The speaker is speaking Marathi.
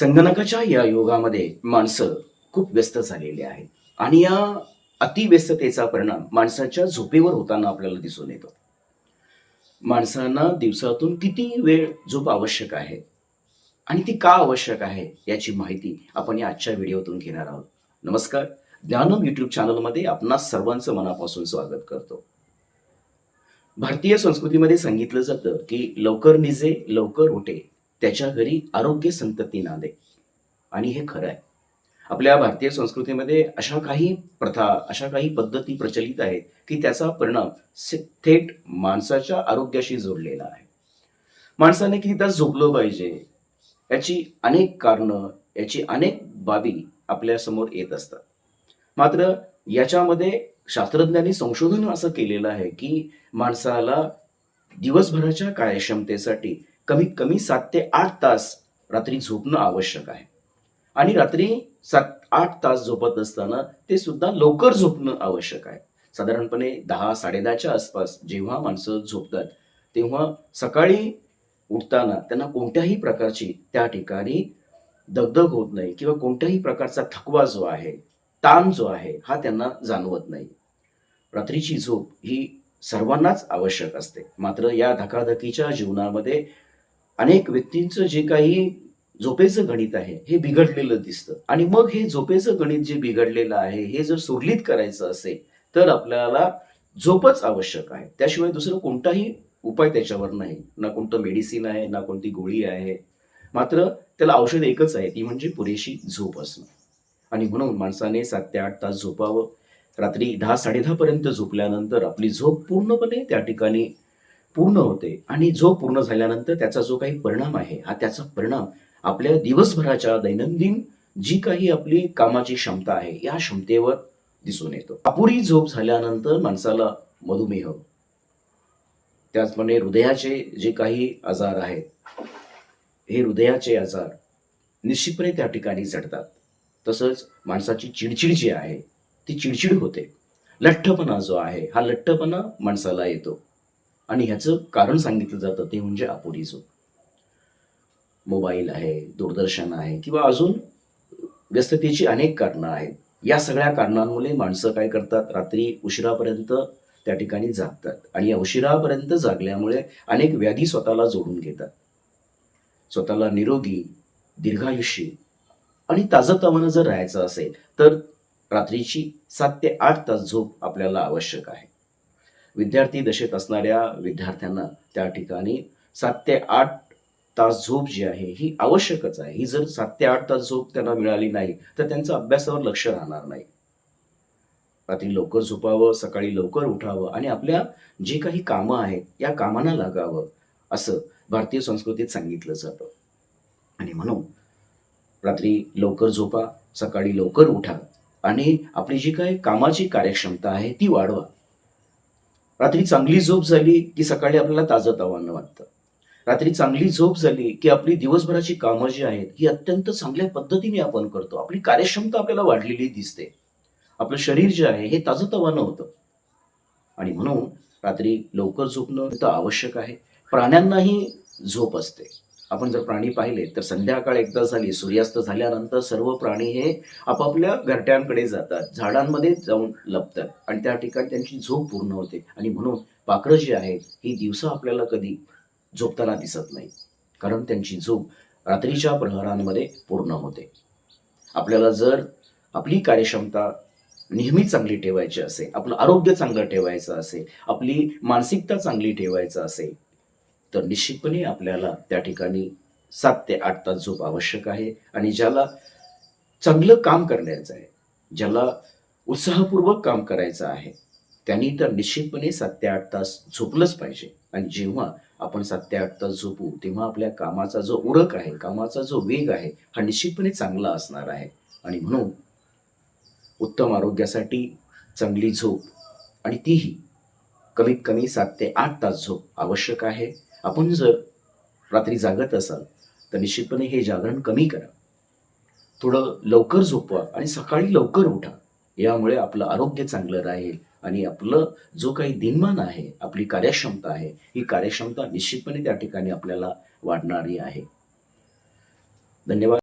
संगणकाच्या या युगामध्ये माणसं खूप व्यस्त झालेली आहेत. आणि या अतिव्यस्ततेचा परिणाम माणसाच्या झोपेवर होताना आपल्याला दिसून येतो. माणसांना दिवसातून किती वेळ झोप आवश्यक आहे? आणि ती का आवश्यक आहे याची माहिती आपण या आजच्या व्हिडिओतून घेणार आहोत. नमस्कार. ज्ञानम युट्यूब चॅनलमध्ये आपणा सर्वांचं मनापासून स्वागत करतो. भारतीय संस्कृतीमध्ये सांगितलं जातं की लवकर निजे लवकर उठे. त्याच्या घरी आरोग्य संतती नांदे आणि हे खरं आहे आपल्या भारतीय संस्कृतीमध्ये अशा काही प्रथा अशा काही पद्धती प्रचलित आहेत की त्याचा परिणाम थेट माणसाच्या आरोग्याशी जोडलेला आहे. माणसाने किती तास झोपलं पाहिजे याची अनेक कारणं याची अनेक बाबी आपल्यासमोर येत असतात. मात्र याच्यामध्ये शास्त्रज्ञांनी संशोधन असं केलेलं आहे की माणसाला दिवसभराच्या कार्यक्षमतेसाठी कमीत कमी सात ते आठ तास रात्री झोपणं आवश्यक आहे. आणि रात्री सात आठ तास झोपत असताना ते सुद्धा लवकर झोपणं आवश्यक आहे. साधारणपणे दहा साडेदहाच्या आसपास जेव्हा माणसं झोपतात तेव्हा सकाळी उठताना त्यांना कोणत्याही प्रकारची त्या ठिकाणी दगदग होत नाही किंवा कोणत्याही प्रकारचा थकवा जो आहे ताण जो आहे हा त्यांना जाणवत नाही. रात्रीची झोप ही सर्वांनाच आवश्यक असते. मात्र या धकाधकीच्या जीवनामध्ये अनेक व्यक्तींचं जे काही झोपेचं गणित आहे हे बिघडलेलं दिसतं. आणि मग हे झोपेचं गणित जे बिघडलेलं आहे हे जर सुरळीत करायचं असेल तर आपल्याला झोपच आवश्यक आहे. त्याशिवाय दुसरं कोणताही उपाय त्याच्यावर नाही. ना कोणतं मेडिसिन आहे ना कोणती गोळी आहे. मात्र त्याला औषध एकच आहे ती म्हणजे पुरेशी झोप असणं. आणि म्हणून माणसाने सात ते आठ तास झोपावं. रात्री दहा साडेदहा पर्यंत झोपल्यानंतर आपली झोप पूर्णपणे त्या ठिकाणी पूर्ण होते आणि जो पूर्ण झाल्यानंतर त्याचा जो काही परिणाम आहे हा त्याचा परिणाम आपल्या दिवसभराच्या दैनंदिन जी काही आपली कामाची क्षमता आहे या क्षमतेवर दिसून येतो. अपुरी झोप झाल्यानंतर माणसाला मधुमेह त्याचप्रमाणे हृदयाचे जे काही आजार आहेत हे हृदयाचे आजार निश्चितपणे त्या ठिकाणी जडतात तसंच माणसाची चिडचिड जी आहे ती चिडचिड होते. लठ्ठपणा जो आहे हा लठ्ठपणा माणसाला येतो. आणि ह्याचं कारण सांगितलं जातं ते म्हणजे अपुरी झोप मोबाईल आहे दूरदर्शन आहे किंवा अजून व्यस्ततेची अनेक कारणं आहेत. या सगळ्या कारणांमुळे माणसं काय करतात? रात्री उशिरापर्यंत त्या ठिकाणी जागतात. आणि या उशिरापर्यंत जागल्यामुळे अनेक व्याधी स्वतःला जोडून घेतात. स्वतःला निरोगी दीर्घायुष्य आणि ताजंतवानं जर राहायचं असेल तर रात्रीची सात ते आठ तास झोप आपल्याला आवश्यक आहे. विद्यार्थी दशेत असणाऱ्या विद्यार्थ्यांना त्या ठिकाणी सात ते आठ तास झोप जी आहे ही आवश्यकच आहे. ही जर सात ते आठ तास झोप त्यांना मिळाली नाही तर त्यांचं अभ्यासावर लक्ष राहणार नाही. रात्री लवकर झोपावं सकाळी लवकर उठावं आणि आपल्या जे काही कामं आहेत या कामांना लागावं असं भारतीय संस्कृतीत सांगितलं जातं. आणि म्हणून रात्री लवकर झोपा सकाळी लवकर उठा आणि आपली जी काही कामाची कार्यक्षमता आहे ती वाढवा. रात्री चांगली झोप झाली की सकाळी आपल्याला ताजं वाटतं. रात्री चांगली झोप झाली की आपली दिवसभराची कामं जी आहेत ही अत्यंत चांगल्या पद्धतीने आपण करतो. आपली कार्यक्षमता आपल्याला वाढलेली दिसते. आपलं शरीर जे आहे हे ताजंतवानं होतं. आणि म्हणून रात्री लवकर झोपणं तर आवश्यक आहे. प्राण्यांनाही झोप असते. आपण जर प्राणी पाहिले तर संध्याकाळ एकदा झाली सूर्यास्त झाल्यानंतर सर्व प्राणी हे आपापल्या घरट्यांकडे जातात झाडांमध्ये जाऊन लपतात आणि त्या ठिकाणी त्यांची झोप पूर्ण होते. आणि म्हणून पाखरं जी आहेत ही दिवसा आपल्याला कधी झोपताना दिसत नाही. कारण त्यांची झोप रात्रीच्या प्रहरांमध्ये पूर्ण होते. आपल्याला जर आपली कार्यक्षमता नेहमी चांगली ठेवायची असेल आपलं आरोग्य चांगलं ठेवायचं असेल आपली मानसिकता चांगली ठेवायचं असेल तर निश्चितपणे आपल्याला त्या ठिकाणी सात ते आठ तास झोप आवश्यक आहे आणि ज्याला चांगलं काम करण्याचं आहे ज्याला उत्साहपूर्वक काम करायचं आहे त्यांनी तर निश्चितपणे सात ते आठ तास झोपलंच पाहिजे. आणि जेव्हा आपण सात ते आठ तास झोपू तेव्हा आपल्या कामाचा जो उरक आहे कामाचा जो वेग आहे हा निश्चितपणे चांगला असणार आहे. आणि म्हणून उत्तम आरोग्यासाठी चांगली झोप आणि तीही कमीत कमी सात ते आठ तास झोप आवश्यक आहे. आपण जर रात्री जागत असाल तर निश्चितपणे हे जागरण कमी करा. थोडं लवकर झोपवा आणि सकाळी लवकर उठा. यामुळे आपलं आरोग्य चांगलं राहील आणि आपलं जो काही दिनमान आहे आपली कार्यक्षमता आहे ही कार्यक्षमता निश्चितपणे त्या ठिकाणी आपल्याला वाढणारी आहे. धन्यवाद.